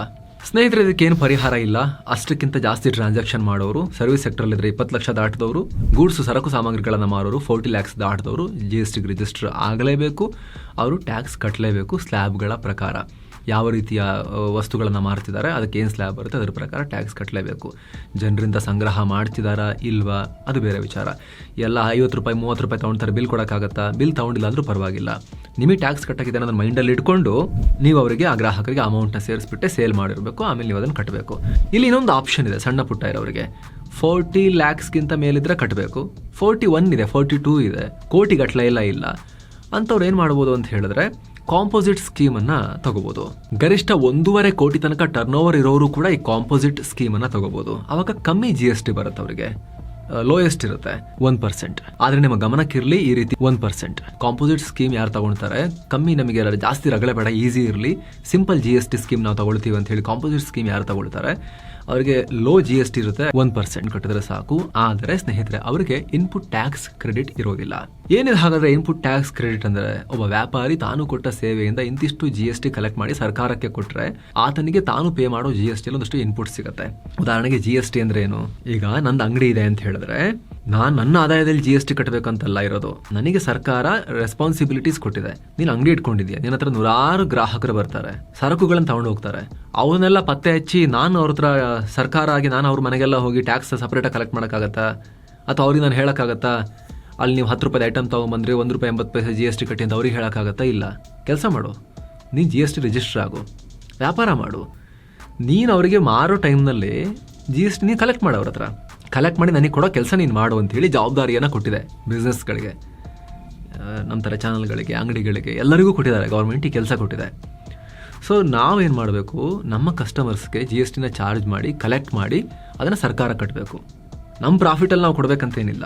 ಸ್ನೇಹಿತರೆ, ಇದಕ್ಕೇನು ಪರಿಹಾರ ಇಲ್ಲ. ಅಷ್ಟಕ್ಕಿಂತ ಜಾಸ್ತಿ ಟ್ರಾನ್ಸಾಕ್ಷನ್ ಮಾಡೋರು ಸರ್ವಿಸ್ ಸೆಕ್ಟರಲ್ಲಿದ್ದರೆ ಇಪ್ಪತ್ತು ಲಕ್ಷ ದಾಟದವರು, ಗೂಡ್ಸ್ ಸರಕು ಸಾಮಗ್ರಿಗಳನ್ನು ಮಾರೋರು ಫೋರ್ಟಿ ಲ್ಯಾಕ್ಸ್ ದಾಟದವರು ಜಿ ಎಸ್ ಟಿಗೆ ರಿಜಿಸ್ಟರ್ ಆಗಲೇಬೇಕು. ಅವರು ಟ್ಯಾಕ್ಸ್ ಕಟ್ಟಲೇಬೇಕು ಸ್ಲ್ಯಾಬ್ಗಳ ಪ್ರಕಾರ. ಯಾವ ರೀತಿಯ ವಸ್ತುಗಳನ್ನು ಮಾರ್ತಿದ್ದಾರೆ, ಅದಕ್ಕೆ ಏನು ಸ್ಲ್ಯಾಬ್ ಬರುತ್ತೆ, ಅದರ ಪ್ರಕಾರ ಟ್ಯಾಕ್ಸ್ ಕಟ್ಟಲೇಬೇಕು ಜನರಿಂದ ಸಂಗ್ರಹ ಮಾಡ್ತಿದ್ದಾರಾ ಇಲ್ವಾ, ಅದು ಬೇರೆ ವಿಚಾರ. ಎಲ್ಲ ಐವತ್ತು ರೂಪಾಯಿ, ಮೂವತ್ತು ರೂಪಾಯಿ ತೊಗೊಳ್ತಾರೆ ಬಿಲ್ ಕೊಡೋಕ್ಕಾಗತ್ತಾ? ಬಿಲ್ ತೊಗೊಂಡಿಲ್ಲ ಅಂದರೂ ಪರವಾಗಿಲ್ಲ. ನಿಮಗೆ ಟ್ಯಾಕ್ಸ್ ಕಟ್ಟಕ್ಕಿದೆ ಅನ್ನೋದನ್ನ ಮೈಂಡಲ್ಲಿ ಇಟ್ಕೊಂಡು, ನೀವು ಅವರಿಗೆ, ಆ ಗ್ರಾಹಕರಿಗೆ ಅಮೌಂಟ್ನ ಸೇರಿಸ್ಬಿಟ್ಟೆ ಸೇಲ್ ಮಾಡಿರಬೇಕು, ಆಮೇಲೆ ನೀವು ಅದನ್ನು ಕಟ್ಟಬೇಕು ಇಲ್ಲಿ ಇನ್ನೊಂದು ಆಪ್ಷನ್ ಇದೆ, ಸಣ್ಣ ಪುಟ್ಟ ಇರೋರಿಗೆ. ಫೋರ್ಟಿ ಲ್ಯಾಕ್ಸ್ಗಿಂತ ಮೇಲಿದ್ರೆ ಕಟ್ಟಬೇಕು ಫೋರ್ಟಿ ಒನ್ ಇದೆ ಫೋರ್ಟಿ ಟೂ ಇದೆ. ಕೋಟಿ ಗಟ್ಟಲೆ ಇಲ್ಲ ಇಲ್ಲ. ಅಂಥವ್ರು ಏನು ಮಾಡ್ಬೋದು ಅಂತ ಹೇಳಿದ್ರೆ ಕಾಂಪೋಸಿಟ್ ಸ್ಕೀಮ್ ಅನ್ನ ತಗೋಬಹುದು ಗರಿಷ್ಠ ಒಂದೂವರೆ ಕೋಟಿ ತನಕ ಟರ್ನ್ ಓವರ್ ಇರೋರು ಕೂಡ ಈ ಕಾಂಪೋಸಿಟ್ ಸ್ಕೀಮ್ ಅನ್ನ ತಗೋಬಹುದು ಅವಾಗ ಕಮ್ಮಿ ಜಿ ಎಸ್ ಟಿ ಬರುತ್ತೆ ಅವರಿಗೆ. ಲೋಯೆಸ್ಟ್ ಇರುತ್ತೆ ಒನ್ ಪರ್ಸೆಂಟ್ ಆದ್ರೆ ನಿಮ್ಮ ಗಮನಕ್ಕಿರಲಿ ಈ ರೀತಿ ಒನ್ ಪರ್ಸೆಂಟ್ ಕಾಂಪೋಸಿಟ್ ಸ್ಕೀಮ್ ಯಾರು ತಗೊಳ್ತಾರೆ? ಕಮ್ಮಿ ನಮಗೆ ಜಾಸ್ತಿ ರಗಳೆ ಬೇಡ ಈಸಿ ಇರಲಿ. Simple G S T scheme ನಾವು ತಗೊಳ್ತೀವಿ ಅಂತ ಹೇಳಿ ಕಾಂಪೋಸಿಟ್ ಸ್ಕೀಮ್ ಯಾರು ತಗೊಳ್ತಾರೆ? ಅವರಿಗೆ ಲೋ ಜಿ ಎಸ್ ಟಿ ಇರುತ್ತೆ ಒನ್ ಪರ್ಸೆಂಟ್ ಕಟ್ಟಿದ್ರೆ ಸಾಕು. ಆದರೆ ಸ್ನೇಹಿತರೆ, ಅವರಿಗೆ ಇನ್ಪುಟ್ ಟ್ಯಾಕ್ಸ್ ಕ್ರೆಡಿಟ್ ಇರೋದಿಲ್ಲ. ಏನಿದೆ ಹಾಗಾದ್ರೆ ಇನ್ಪುಟ್ ಟ್ಯಾಕ್ಸ್ ಕ್ರೆಡಿಟ್ ಅಂದ್ರೆ ಒಬ್ಬ ವ್ಯಾಪಾರಿ ತಾನು ಕೊಟ್ಟ ಸೇವೆಯಿಂದ ಇಂತಿಷ್ಟು ಜಿ ಎಸ್ ಟಿ ಕಲೆಕ್ಟ್ ಮಾಡಿ ಸರ್ಕಾರಕ್ಕೆ ಕೊಟ್ರೆ ಆತನಿಗೆ ತಾನು ಪೇ ಮಾಡೋ ಜಿ ಎಸ್ ಟಿ ಒಂದಷ್ಟು ಇನ್ಪುಟ್ ಸಿಗುತ್ತೆ. ಉದಾಹರಣೆಗೆ ಜಿ ಎಸ್ ಟಿ ಅಂದ್ರೆ ಏನು? ಈಗ ನಂದು ಅಂಗಡಿ ಇದೆ ಅಂತ ಹೇಳಿದ್ರೆ ನಾನು ನನ್ನ ಆದಾಯದಲ್ಲಿ ಜಿ ಎಸ್ ಟಿ ಕಟ್ಟಬೇಕಂತಲ್ಲ ಇರೋದು. ನನಗೆ ಸರ್ಕಾರ ರೆಸ್ಪಾನ್ಸಿಬಿಲಿಟೀಸ್ ಕೊಟ್ಟಿದೆ. ನೀನು ಅಂಗಡಿ ಇಟ್ಕೊಂಡಿದ್ಯಾ? ನಿನ್ನ ಹತ್ರ ನೂರಾರು ಗ್ರಾಹಕರು ಬರ್ತಾರೆ. ಸರಕುಗಳನ್ನು ತಗೊಂಡು ಹೋಗ್ತಾರೆ. ಅವನ್ನೆಲ್ಲ ಪತ್ತೆ ಹಚ್ಚಿ ನಾನು ಅವ್ರ ಹತ್ರ ಸರ್ಕಾರ ಆಗಿ ನಾನು ಅವ್ರ ಮನೆಗೆಲ್ಲ ಹೋಗಿ ಟ್ಯಾಕ್ಸ್ ಸಪ್ರೇಟಾಗಿ ಕಲೆಕ್ಟ್ ಮಾಡೋಕ್ಕಾಗತ್ತಾ? ಅಥವಾ ಅವ್ರಿಗೆ ನಾನು ಹೇಳೋಕ್ಕಾಗತ್ತಾ? ಅಲ್ಲಿ ನೀವು ಹತ್ತು ರೂಪಾಯಿ ಐಟಮ್ ತೊಗೊಂಬಂದ್ರೆ, ಒಂದು ರೂಪಾಯಿ ಎಂಬತ್ತು ಪೈಸೆ ಜಿ ಎಸ್ ಟಿ ಕಟ್ಟಿ ಅಂತ ಅವ್ರಿಗೆ ಹೇಳೋಕ್ಕಾಗತ್ತಾ? ಇಲ್ಲ. ಕೆಲಸ ಮಾಡು. ನೀನು ಜಿ ಎಸ್ ಟಿ ರಿಜಿಸ್ಟರ್ ಆಗು. ವ್ಯಾಪಾರ ಮಾಡು. ನೀನು ಅವರಿಗೆ ಮಾರೋ ಟೈಮ್ನಲ್ಲಿ ಜಿ ಎಸ್ ಟಿ ನೀನು ಕಲೆಕ್ಟ್ ಮಾಡು ಅವ್ರ ಹತ್ರ. ಕಲೆಕ್ಟ್ ಮಾಡಿ ನನಗೆ ಕೊಡೋ ಕೆಲಸ ನೀನು ಮಾಡು ಅಂತೇಳಿ ಜವಾಬ್ದಾರಿಯನ್ನು ಕೊಟ್ಟಿದೆ ಬಿಸ್ನೆಸ್ಗಳಿಗೆ ನಮ್ಮ ಥರ ಚಾನಲ್ಗಳಿಗೆ ಅಂಗಡಿಗಳಿಗೆ, ಎಲ್ಲರಿಗೂ ಕೊಟ್ಟಿದ್ದಾರೆ. ಗೌರ್ಮೆಂಟ್ ಈ ಕೆಲಸ ಕೊಟ್ಟಿದೆ. ಸೊ ನಾವೇನು ಮಾಡಬೇಕು? ನಮ್ಮ ಕಸ್ಟಮರ್ಸ್ಗೆ ಜಿ ಎಸ್ ಟಿನ ಚಾರ್ಜ್ ಮಾಡಿ ಕಲೆಕ್ಟ್ ಮಾಡಿ, ಅದನ್ನು ಸರ್ಕಾರ ಕಟ್ಟಬೇಕು ನಮ್ಮ ಪ್ರಾಫಿಟಲ್ಲಿ ನಾವು ಕೊಡಬೇಕಂತೇನಿಲ್ಲ.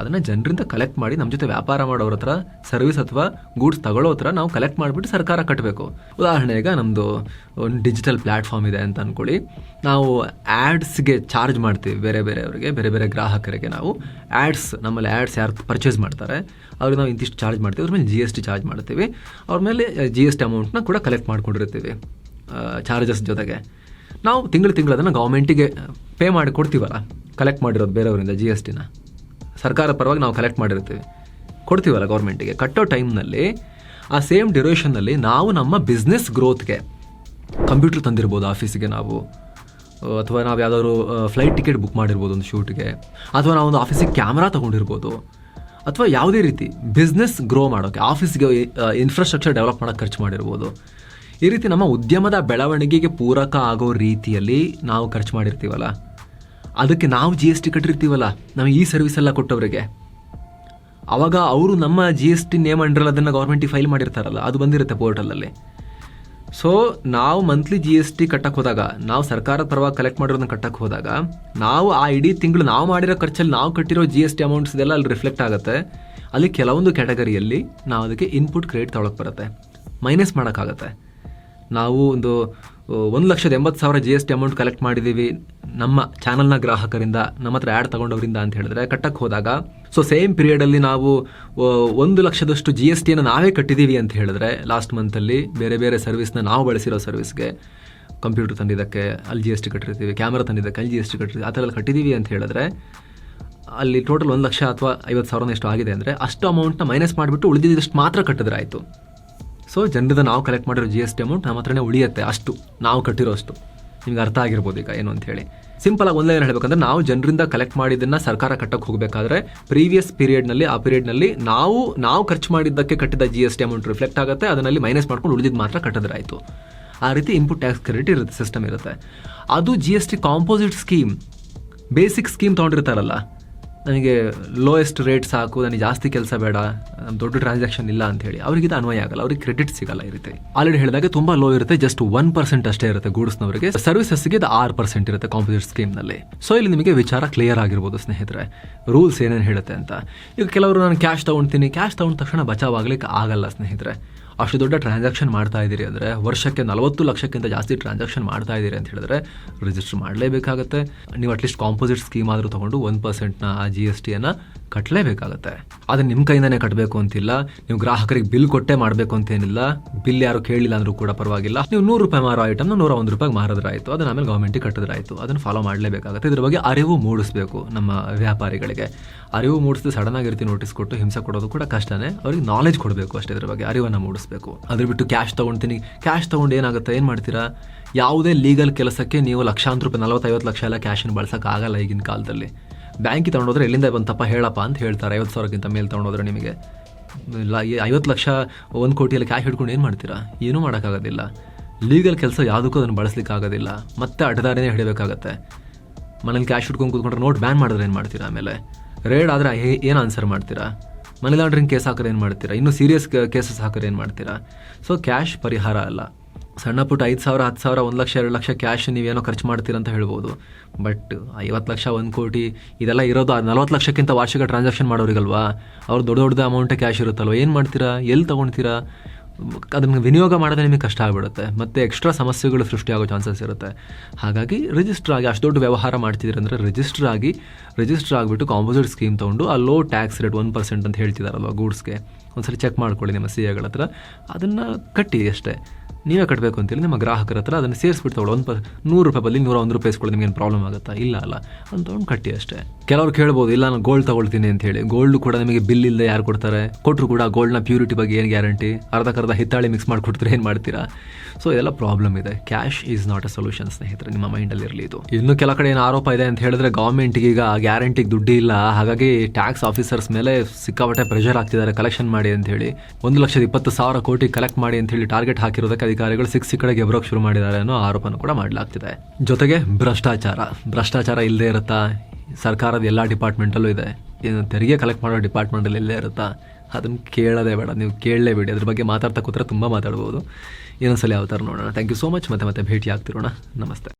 ಅದನ್ನು ಜನರಿಂದ ಕಲೆಕ್ಟ್ ಮಾಡಿ ನಮ್ಮ ಜೊತೆ ವ್ಯಾಪಾರ ಮಾಡೋರ ಹತ್ರ ಸರ್ವಿಸ್ ಅಥವಾ ಗೂಡ್ಸ್ ತಗೊಳ್ಳೋ ಹತ್ರ ನಾವು ಕಲೆಕ್ಟ್ ಮಾಡಿಬಿಟ್ಟು ಸರ್ಕಾರ ಕಟ್ಟಬೇಕು ಉದಾಹರಣೆಗೆ ನಮ್ಮದು ಒಂದು ಡಿಜಿಟಲ್ ಪ್ಲ್ಯಾಟ್ಫಾರ್ಮ್ ಇದೆ ಅಂತ ಅಂದ್ಕೊಳ್ಳಿ ನಾವು ಆ್ಯಡ್ಸ್ಗೆ ಚಾರ್ಜ್ ಮಾಡ್ತೀವಿ ಬೇರೆ ಬೇರೆಯವರಿಗೆ, ಬೇರೆ ಬೇರೆ ಗ್ರಾಹಕರಿಗೆ ನಾವು. ಆ್ಯಡ್ಸ್ ನಮ್ಮಲ್ಲಿ ಆ್ಯಡ್ಸ್ ಯಾರು ಪರ್ಚೇಸ್ ಮಾಡ್ತಾರೆ, ಅವ್ರಿಗೆ ನಾವು ಇಂತಿಷ್ಟು ಚಾರ್ಜ್ ಮಾಡ್ತೀವಿ ಅದ್ರ ಮೇಲೆ ಜಿ ಎಸ್ ಟಿ ಚಾರ್ಜ್ ಮಾಡ್ತೀವಿ. ಅವ್ರ ಮೇಲೆ ಜಿ ಎಸ್ ಟಿ ಅಮೌಂಟ್ನ ಕೂಡ ಕಲೆಕ್ಟ್ ಮಾಡ್ಕೊಂಡಿರ್ತೀವಿ ಚಾರ್ಜಸ್ ಜೊತೆಗೆ. ನಾವು ತಿಂಗಳು ತಿಂಗಳು ಅದನ್ನು ಗೌರ್ಮೆಂಟಿಗೆ ಪೇ ಮಾಡಿ ಕೊಡ್ತೀವಲ್ಲ ಕಲೆಕ್ಟ್ ಮಾಡಿರೋದು ಬೇರೆಯವರಿಂದ ಜಿ ಎಸ್ ಟಿನ ಸರ್ಕಾರ ಪರವಾಗಿ ನಾವು ಕಲೆಕ್ಟ್ ಮಾಡಿರ್ತೀವಿ. ಕೊಡ್ತೀವಲ್ಲ ಗೌರ್ಮೆಂಟಿಗೆ ಕಟ್ಟೋ ಟೈಮ್ನಲ್ಲಿ ಆ ಸೇಮ್ ಡ್ಯೂರೇಷನ್ನಲ್ಲಿ ನಾವು ನಮ್ಮ ಬಿಸ್ನೆಸ್ ಗ್ರೋತ್ಗೆ ಕಂಪ್ಯೂಟರ್ ತಂದಿರ್ಬೋದು ಆಫೀಸಿಗೆ ನಾವು. ಅಥವಾ ನಾವು ಯಾವುದಾದ್ರು ಫ್ಲೈಟ್ ಟಿಕೆಟ್ ಬುಕ್ ಮಾಡಿರ್ಬೋದು ಒಂದು ಶೂಟ್ಗೆ ಅಥವಾ ನಾವು ಒಂದು ಆಫೀಸಿಗೆ ಕ್ಯಾಮ್ರಾ ತೊಗೊಂಡಿರ್ಬೋದು. ಅಥವಾ ಯಾವುದೇ ರೀತಿ ಬಿಸ್ನೆಸ್ ಗ್ರೋ ಮಾಡೋಕ್ಕೆ ಆಫೀಸ್ಗೆ ಇನ್ಫ್ರಾಸ್ಟ್ರಕ್ಚರ್ ಡೆವಲಪ್ ಮಾಡೋಕ್ಕೆ ಖರ್ಚು ಮಾಡಿರ್ಬೋದು. ಈ ರೀತಿ ನಮ್ಮ ಉದ್ಯಮದ ಬೆಳವಣಿಗೆಗೆ ಪೂರಕ ಆಗೋ ರೀತಿಯಲ್ಲಿ ನಾವು ಖರ್ಚು ಮಾಡಿರ್ತೀವಲ್ಲ? ಅದಕ್ಕೆ ನಾವು ಜಿ ಎಸ್ ಟಿ ಕಟ್ಟಿರ್ತೀವಲ್ಲ ನಾವು ಈ ಸರ್ವಿಸ್ ಎಲ್ಲ ಕೊಟ್ಟವರಿಗೆ. ಅವಾಗ ಅವರು ನಮ್ಮ ಜಿ ಎಸ್ ಟಿ ನೇಮ್ ಅಂಡ್ರಲ್ಲಿ ಅದನ್ನು ಗೌರ್ಮೆಂಟಿಗೆ ಫೈಲ್ ಮಾಡಿರ್ತಾರಲ್ಲ, ಅದು ಬಂದಿರುತ್ತೆ ಪೋರ್ಟಲಲ್ಲಿ ಸೊ ನಾವು ಮಂತ್ಲಿ ಜಿ ಎಸ್ ಟಿ ಕಟ್ಟಕ್ಕೆ ಹೋದಾಗ, ನಾವು ಸರ್ಕಾರದ ಪರವಾಗಿ ಕಲೆಕ್ಟ್ ಮಾಡಿರೋದನ್ನ ಕಟ್ಟಕ್ಕೆ ಹೋದಾಗ, ನಾವು ಆ ಇಡೀ ತಿಂಗಳು ನಾವು ಮಾಡಿರೋ ಖರ್ಚಲ್ಲಿ ನಾವು ಕಟ್ಟಿರೋ ಜಿ ಎಸ್ ಟಿ ಅಮೌಂಟ್ಸ್ ಇದೆಲ್ಲ ಅಲ್ಲಿ ರಿಫ್ಲೆಕ್ಟ್ ಆಗುತ್ತೆ. ಅಲ್ಲಿ ಕೆಲವೊಂದು ಕ್ಯಾಟಗರಿಯಲ್ಲಿ ನಾವು ಅದಕ್ಕೆ ಇನ್ಪುಟ್ ಕ್ರೆಡಿಟ್ ತೊಗೊಳಕ್ಕೆ ಬರುತ್ತೆ. ಮೈನಸ್ ಮಾಡೋಕ್ಕಾಗತ್ತೆ ನಾವು ಒಂದು ಒಂದು ಲಕ್ಷದ ಎಂಬತ್ತು ಸಾವಿರ G S T amount collect ಮಾಡಿದ್ದೀವಿ ನಮ್ಮ ಚಾನಲ್ನ ಗ್ರಾಹಕರಿಂದ, ನಮ್ಮ ಹತ್ರ ಆ್ಯಡ್ ತಗೊಂಡವರಿಂದ ಅಂತ ಹೇಳಿದ್ರೆ ಕಟ್ಟಕ್ಕೆ ಹೋದಾಗ ಸೊ ಸೇಮ್ ಪೀರಿಯಡಲ್ಲಿ ನಾವು ಒಂದು ಲಕ್ಷದಷ್ಟು ಜಿ ಎಸ್ ಟಿಯನ್ನು ನಾವೇ ಕಟ್ಟಿದ್ದೀವಿ ಅಂತ ಹೇಳಿದ್ರೆ ಲಾಸ್ಟ್ ಮಂತಲ್ಲಿ ಬೇರೆ ಬೇರೆ ಸರ್ವಿಸ್ನ ನಾವು ಬಳಸಿರೋ ಸರ್ವಿಸ್ಗೆ ಕಂಪ್ಯೂಟರ್ ತಂದಿದ್ದಕ್ಕೆ, ಅಲ್ಲಿ ಜಿ ಎಸ್ ಟಿ ಕಟ್ಟಿರ್ತೀವಿ ಕ್ಯಾಮ್ರಾ ತಂದಿದ್ದಕ್ಕೆ ಅಲ್ಲಿ ಜಿ ಎಸ್ ಟಿ ಕಟ್ಟಿರ್ತೀವಿ, ಆ ಥರ ಕಟ್ಟಿದ್ದೀವಿ ಅಂತ ಹೇಳಿದ್ರೆ, ಅಲ್ಲಿ ಟೋಟಲ್ ಒಂದು ಲಕ್ಷ ಅಥವಾ ಐವತ್ತು ಸಾವಿರನ ಎಷ್ಟು ಆಗಿದೆ ಅಂದರೆ ಅಷ್ಟು ಅಮೌಂಟ್ನ ಮೈನಸ್ ಮಾಡಿಬಿಟ್ಟು ಉಳಿದಿದ್ದಷ್ಟು ಮಾತ್ರ ಕಟ್ಟಿದ್ರೆ ಆಯಿತು. ಸೊ ಜನರಿಂದ ನಾವು ಕಲೆಕ್ಟ್ ಮಾಡಿರೋ ಜಿ ಎಸ್ ಟಿ ಅಮೌಂಟ್ ನಮ್ಮ ಹತ್ರನೇ ಉಳಿಯುತ್ತೆ ಅಷ್ಟು. ನಾವು ಕಟ್ಟಿರೋ ಅಷ್ಟು. ನಿಮ್ಗೆ ಅರ್ಥ ಆಗಿರ್ಬೋದು ಈಗ ಏನು ಅಂತ ಹೇಳಿ ಸಿಂಪಲ್ ಆಗಿ ಒಂದೇ ಏನು ಹೇಳ್ಬೇಕಂದ್ರೆ ನಾವು ಜನರಿಂದ ಕಲೆಕ್ಟ್ ಮಾಡಿದ್ದನ್ನ ಸರ್ಕಾರ ಕಟ್ಟಕ್ಕೆ ಹೋಗಬೇಕಾದ್ರೆ ಪ್ರೀವಿಯಸ್ ಪೀರಿಯಡ್ನಲ್ಲಿ ಆ ಪೀರಿಯಡ್ನಲ್ಲಿ ನಾವು ನಾವು ಖರ್ಚು ಮಾಡಿದ್ದಕ್ಕೆ ಕಟ್ಟಿದ G S T amount reflect ಆಗುತ್ತೆ ಅದನ್ನಲ್ಲಿ ಮೈನಸ್ ಮಾಡ್ಕೊಂಡು ಉಳಿದಿದ್ದು ಮಾತ್ರ ಕಟ್ಟಿದ್ರೆ ಆಯಿತು. ಆ ರೀತಿ ಇನ್ಪುಟ್ ಟ್ಯಾಕ್ಸ್ ಕ್ರೆಡಿಟ್ ಇರುತ್ತೆ ಸಿಸ್ಟಮ್ ಇರುತ್ತೆ. ಅದು G S T composite scheme basic scheme ತೊಗೊಂಡಿರ್ತಾರಲ್ಲ ನನಗೆ ಲೋಯೆಸ್ಟ್ ರೇಟ್ ಸಾಕು, ನನಗೆ ಜಾಸ್ತಿ ಕೆಲಸ ಬೇಡ, ದೊಡ್ಡ ಟ್ರಾನ್ಸಾಕ್ಷನ್ ಇಲ್ಲ ಅಂತ ಹೇಳಿ ಅವ್ರಿಗೆ ಇದು ಅನ್ವಯ ಆಗಲ್ಲ, ಅವ್ರಿಗೆ ಕ್ರೆಡಿಟ್ ಸಿಗಲ್ಲ ಈ ರೀತಿ. ಆಲ್ರೆಡಿ ಹೇಳಿದಾಗ ತುಂಬಾ ಲೋ ಇರುತ್ತೆ ಜಸ್ಟ್ ಒನ್ ಪರ್ಸೆಂಟ್ ಅಷ್ಟೇ ಇರುತ್ತೆ ಗೂಡ್ಸ್ನವರಿಗೆ. ಸರ್ವಿಸಸ್ಗೆ ಇದು ಆರು ಪರ್ಸೆಂಟ್ ಇರುತ್ತೆ ಕಾಂಪೋಸಿಟ್ ಸ್ಕೀಮ್ನಲ್ಲಿ ಸೊ ಇಲ್ಲಿ ನಿಮಗೆ ವಿಚಾರ ಕ್ಲಿಯರ್ ಆಗಿರ್ಬೋದು ಸ್ನೇಹಿತರೆ. ರೂಲ್ಸ್ ಏನೇನು ಹೇಳುತ್ತೆ ಅಂತ. ಈಗ ಕೆಲವರು ನಾನು ಕ್ಯಾಶ್ ತೊಗೊಳ್ತೀನಿ ಕ್ಯಾಶ್ ತಗೊಂಡ ತಕ್ಷಣ ಬಚಾವ್ ಆಗಲಿಕ್ಕೆ ಆಗಲ್ಲ ಸ್ನೇಹಿತರೆ. ಅಷ್ಟು ದೊಡ್ಡ ಟ್ರಾನ್ಸಾಕ್ಷನ್ ಮಾಡ್ತಾ ಇದ್ದೀರಿ ಅಂದರೆ ವರ್ಷಕ್ಕೆ ನಲವತ್ತು ಲಕ್ಷಕ್ಕಿಂತ ಜಾಸ್ತಿ ಟ್ರಾನ್ಸಾಕ್ಷನ್ ಮಾಡ್ತಾ ಇದ್ದೀರಿ ಅಂತ ಹೇಳಿದ್ರೆ ರಿಜಿಸ್ಟರ್ ಮಾಡಲೇಬೇಕಾಗತ್ತೆ. ನೀವು ಅಟ್ಲೀಸ್ಟ್ ಕಾಂಪೋಸಿಟ್ ಸ್ಕೀಮ್ ಆದರೂ ತೊಗೊಂಡು ಒನ್ ಪರ್ಸೆಂಟ್ನ ಆ ಜಿ ಎಸ್ ಟಿಯನ್ನು ಕಟ್ಟಲೇಬೇಕಾಗತ್ತೆ ಅದು ನಿಮ್ಮ ಕೈಯಿಂದನೇ ಕಟ್ಟಬೇಕು ಅಂತಿಲ್ಲ. ನೀವು ಗ್ರಾಹಕರಿಗೆ ಬಿಲ್ ಕೊಟ್ಟೆ ಮಾಡಬೇಕು ಅಂತೇನಿಲ್ಲ. ಬಿಲ್ ಯಾರು ಕೇಳಿಲ್ಲ ಅಂದ್ರೂ ಕೂಡ ಪರವಾಗಿಲ್ಲ. ನೀವು ನೂರು ರೂಪಾಯಿ ಮಾರೋ ಐಟಮ್ನ ನೂರ ಒಂದು ರೂಪಾಯಿಗೆ ಮಾರಿದ್ರಾಯ್ತು ಅದನ್ನ ಆಮೇಲೆ ಗೌರ್ಮೆಂಟಿಗೆ ಕಟ್ಟಿದ್ರಾಯ್ತು ಅದನ್ನು ಫಾಲೋ ಮಾಡಲೇಬೇಕಾಗುತ್ತೆ. ಇದ್ರ ಬಗ್ಗೆ ಅರಿವು ಮೂಡಿಸಬೇಕು ನಮ್ಮ ವ್ಯಾಪಾರಿಗಳಿಗೆ. ಅರಿವು ಮೂಡಿಸಿದ್ರೆ ಸಡನ್ ಆಗಿ ರೀತಿ ನೋಟಿಸ್ ಕೊಟ್ಟು ಹಿಂಸೆ ಕೊಡೋದು ಕೂಡ ಕಷ್ಟನೇ. ಅವ್ರಿಗೆ ನಾಲೆಜ್ ಕೊಡಬೇಕು ಅಷ್ಟೇ ಇದ್ರ ಬಗ್ಗೆ, ಅರಿವನ್ನು ಮೂಡಿಸಬೇಕು. ಅದ್ರ ಬಿಟ್ಟು ಕ್ಯಾಶ್ ತೊಗೊಳ್ತೀನಿ ಕ್ಯಾಶ್ ತೊಗೊಂಡು ಏನಾಗುತ್ತೆ, ಏನು ಮಾಡ್ತೀರಾ? ಯಾವುದೇ ಲೀಗಲ್ ಕೆಲಸಕ್ಕೆ ನೀವು ಲಕ್ಷಾಂತರ ರೂಪಾಯಿ, ನಲವತ್ತೈವತ್ತು ಲಕ್ಷ ಎಲ್ಲ ಕ್ಯಾಶನ್ನು ಬಳಸೋಕ್ಕಾಗಲ್ಲ ಈಗಿನ ಕಾಲದಲ್ಲಿ. ಬ್ಯಾಂಕಿಗೆ ತೊಗೊಂಡೋದ್ರೆ ಎಲ್ಲಿಂದ ಬಂತಪ್ಪ ಹೇಳಪ್ಪ ಅಂತ ಹೇಳ್ತಾರೆ. ಐವತ್ತು ಸಾವಿರಕ್ಕಿಂತ ಮೇಲೆ ತೊಗೊಂಡೋದ್ರೆ ನಿಮಗೆ ಇಲ್ಲ ಐವತ್ತು ಲಕ್ಷ ಒಂದು ಕೋಟಿಯಲ್ಲಿ ಕ್ಯಾಶ್ ಹಿಡ್ಕೊಂಡು ಏನು ಮಾಡ್ತೀರಾ? ಏನೂ ಮಾಡೋಕ್ಕಾಗೋದಿಲ್ಲ. ಲೀಗಲ್ ಕೆಲಸ ಯಾವುದಕ್ಕೂ ಅದನ್ನು ಬಳಸ್ಲಿಕ್ಕೆ ಆಗೋದಿಲ್ಲ ಮತ್ತೆ ಅಡ್ಡದಾರಿನೇ ಹಿಡಬೇಕಾಗತ್ತೆ. ಮನೇಲಿ ಕ್ಯಾಶ್ ಹಿಡ್ಕೊಂಡು ಕೂತ್ಕೊಂಡ್ರೆ ನೋಟ್ ಬ್ಯಾನ್ ಮಾಡಿದ್ರೆ ಏನು ಮಾಡ್ತೀರಾ ಆಮೇಲೆ? ರೇಡ್ ಆದರೆ ಏನು ಆನ್ಸರ್ ಮಾಡ್ತೀರಾ? ಮನಿ ಲಾಂಡ್ರಿಂಗ್ ಕೇಸ್ ಹಾಕಿದ್ರೆ ಏನು ಮಾಡ್ತೀರಾ? ಇನ್ನೂ ಸೀರಿಯಸ್ ಕೇಸಸ್ ಹಾಕಿದ್ರೆ ಏನು ಮಾಡ್ತೀರಾ? ಸೊ ಕ್ಯಾಶ್ ಪರಿಹಾರ ಅಲ್ಲ. ಸಣ್ಣ ಪುಟ್ಟ ಐದು ಸಾವಿರ, ಹತ್ತು ಸಾವಿರ, ಒಂದು ಲಕ್ಷ, ಎರಡು ಲಕ್ಷ ಕ್ಯಾಶ್ ನೀವೇನೋ ಖರ್ಚು ಮಾಡ್ತೀರ ಅಂತ ಹೇಳ್ಬೋದು. ಬಟ್ ಐವತ್ತು ಲಕ್ಷ, ಒಂದು ಕೋಟಿ, ಇದೆಲ್ಲ ಇರೋದು ನಲ್ವತ್ತು ಲಕ್ಷಕ್ಕಿಂತ ವಾರ್ಷಿಕ ಟ್ರಾನ್ಸಾಕ್ಷನ್ ಮಾಡೋರಿಗಲ್ವಾ? ಅವ್ರು ದೊಡ್ಡ ದೊಡ್ಡ ಅಮೌಂಟ್ ಕ್ಯಾಶ್ ಇರುತ್ತಲ್ವ? ಏನು ಮಾಡ್ತೀರಾ? ಎಲ್ಲಿ ತೊಗೊಳ್ತೀರಾ ಅದನ್ನು ವಿನಿಯೋಗ ಮಾಡೋದೇ ನಿಮಗೆ ಕಷ್ಟ ಆಗಿಬಿಡುತ್ತೆ. ಮತ್ತು ಎಕ್ಸ್ಟ್ರಾ ಸಮಸ್ಯೆಗಳು ಸೃಷ್ಟಿಯಾಗೋ ಚಾನ್ಸಸ್ ಇರುತ್ತೆ. ಹಾಗಾಗಿ ರಿಜಿಸ್ಟರ್ ಆಗಿ ಅಷ್ಟು ದೊಡ್ಡ ವ್ಯವಹಾರ ಮಾಡ್ತಿದ್ದೀರಿ ಅಂದರೆ ರಿಜಿಸ್ಟರ್ ಆಗಿ ರಿಜಿಸ್ಟರ್ ಆಗಿಬಿಟ್ಟು ಕಾಂಪೋಸಿಟ್ ಸ್ಕೀಮ್ ತೊಗೊಂಡು ಆ low tax rate one percent ಅಂತ ಹೇಳ್ತಿದಾರಲ್ವ ಗೂಡ್ಸ್ಗೆ? ಒಂದ್ಸರಿ ಚೆಕ್ ಮಾಡ್ಕೊಳ್ಳಿ ನಿಮ್ಮ ಸಿ ಎಗಳ ಹತ್ರ ಅದನ್ನು ಕಟ್ಟಿ ಅಷ್ಟೇ. ನೀವೇ ಕಟ್ಟಬೇಕು ಅಂತೇಳಿ ನಿಮ್ಮ ಗ್ರಾಹಕರ ಹತ್ರ ಅದನ್ನು ಸೇರಿಸ್ಬಿಟ್ಟು ತೊಗೊಳ್ಳಿ ಒಂದು ಪ, ನೂರು ರೂಪಾಯಿ ಬದಲಿ ನೂರ ಒಂದು ರೂಪಾಯಿ ಇಸ್ಕೊಳ್ಳಿ ನಿಮಗೇನು ಪ್ರಾಬ್ಲಮ್ ಆಗುತ್ತಾ? ಇಲ್ಲ ಅಲ್ಲ. ಅಂತ ತೊಗೊಂಡು ಕಟ್ಟಿ ಅಷ್ಟೇ. ಕೆಲವ್ರು ಕೇಳ್ಬೋದು, ಇಲ್ಲ ನಾನು ಗೋಲ್ಡ್ ತಗೊಳ್ತೀನಿ ಅಂತ ಹೇಳಿ. ಗೋಲ್ಡ್ ಕೂಡ ನಿಮಗೆ ಬಿಲ್ ಇಲ್ಲದೆ ಯಾರು ಕೊಡ್ತಾರೆ? ಕೊಟ್ಟರು ಕೂಡ ಗೋಲ್ಡ್ನ ಪ್ಯೂರಿಟಿ ಬಗ್ಗೆ ಏನು ಗ್ಯಾರಂಟಿ ಅರ್ಧಕ್ಕರ್ಧ ಹಿತ್ತಾಳಿ ಮಿಕ್ಸ್ ಮಾಡಿ ಕೊಡ್ತಾರೆ ಏನು ಮಾಡ್ತೀರಾ? ಸೊ ಇದೆಲ್ಲ ಪ್ರಾಬ್ಲಮ್ ಇದೆ. Cash is not a solution ಸ್ನೇಹಿತರೆ. ನಿಮ್ಮ ಮೈಂಡಲ್ಲಿ ಇರಲಿ ಇದು. ಇನ್ನು ಕೆಲ ಕಡೆ ಏನು ಆರೋಪ ಇದೆ ಅಂತ ಹೇಳಿದ್ರೆ ಗೌರ್ಮೆಂಟ್ಗೆ ಈಗ ಗ್ಯಾರಂಟಿಗೆ ದುಡ್ಡು ಇಲ್ಲ. ಹಾಗಾಗಿ ಟ್ಯಾಕ್ಸ್ ಆಫೀಸರ್ಸ್ ಮೇಲೆ ಸಿಕ್ಕಾಪಟ್ಟೆ ಪ್ರೆಷರ್ ಆಗ್ತಿದ್ದಾರೆ ಕಲೆಕ್ಷನ್ ಮಾಡಿ ಅಂತ ಹೇಳಿ. ಒಂದು ಲಕ್ಷದ ಇಪ್ಪತ್ತು ಸಾವಿರ ಕೋಟಿ ಕಲೆಕ್ಟ್ ಮಾಡಿ ಅಂತ ಹೇಳಿ ಟಾರ್ಗೆಟ್ ಹಾಕಿರೋದಕ್ಕೆ ಅಧಿಕಾರಿಗಳು ಸಿಕ್ಸ್ ಕಡೆಗೆ ಗೆಬ್ರೋಕ್ ಶುರು ಮಾಡಿದ್ದಾರೆ ಅನ್ನೋ ಆರೋಪನೂ ಕೂಡ ಮಾಡಲಾಗ್ತಿದೆ. ಜೊತೆಗೆ ಭ್ರಷ್ಟಾಚಾರ. ಭ್ರಷ್ಟಾಚಾರ ಇಲ್ಲದೆ ಇರುತ್ತಾ? ಸರ್ಕಾರದ ಎಲ್ಲ ಡಿಪಾರ್ಟ್ಮೆಂಟಲ್ಲೂ ಇದೆ. ತೆರಿಗೆ ಕಲೆಕ್ಟ್ ಮಾಡೋ ಡಿಪಾರ್ಟ್ಮೆಂಟಲ್ಲಿ ಇಲ್ಲೇ ಇರುತ್ತಾ? ಅದನ್ನು ಕೇಳೋದೇ ಬೇಡ. ನೀವು ಕೇಳಲೇಬೇಡಿ. ಅದ್ರ ಬಗ್ಗೆ ಮಾತಾಡ್ತಾ ಕೂತ್ರೆ ತುಂಬ ಮಾತಾಡ್ಬೋದು. ಇನ್ನೊಂದ್ಸಲ ಯಾವ ಥರ ನೋಡೋಣ. ಥ್ಯಾಂಕ್ ಯು ಸೋ ಮಚ್ ಮತ್ತೆ ಮತ್ತೆ ಭೇಟಿ ಆಗ್ತಿರೋಣ ನಮಸ್ತೆ.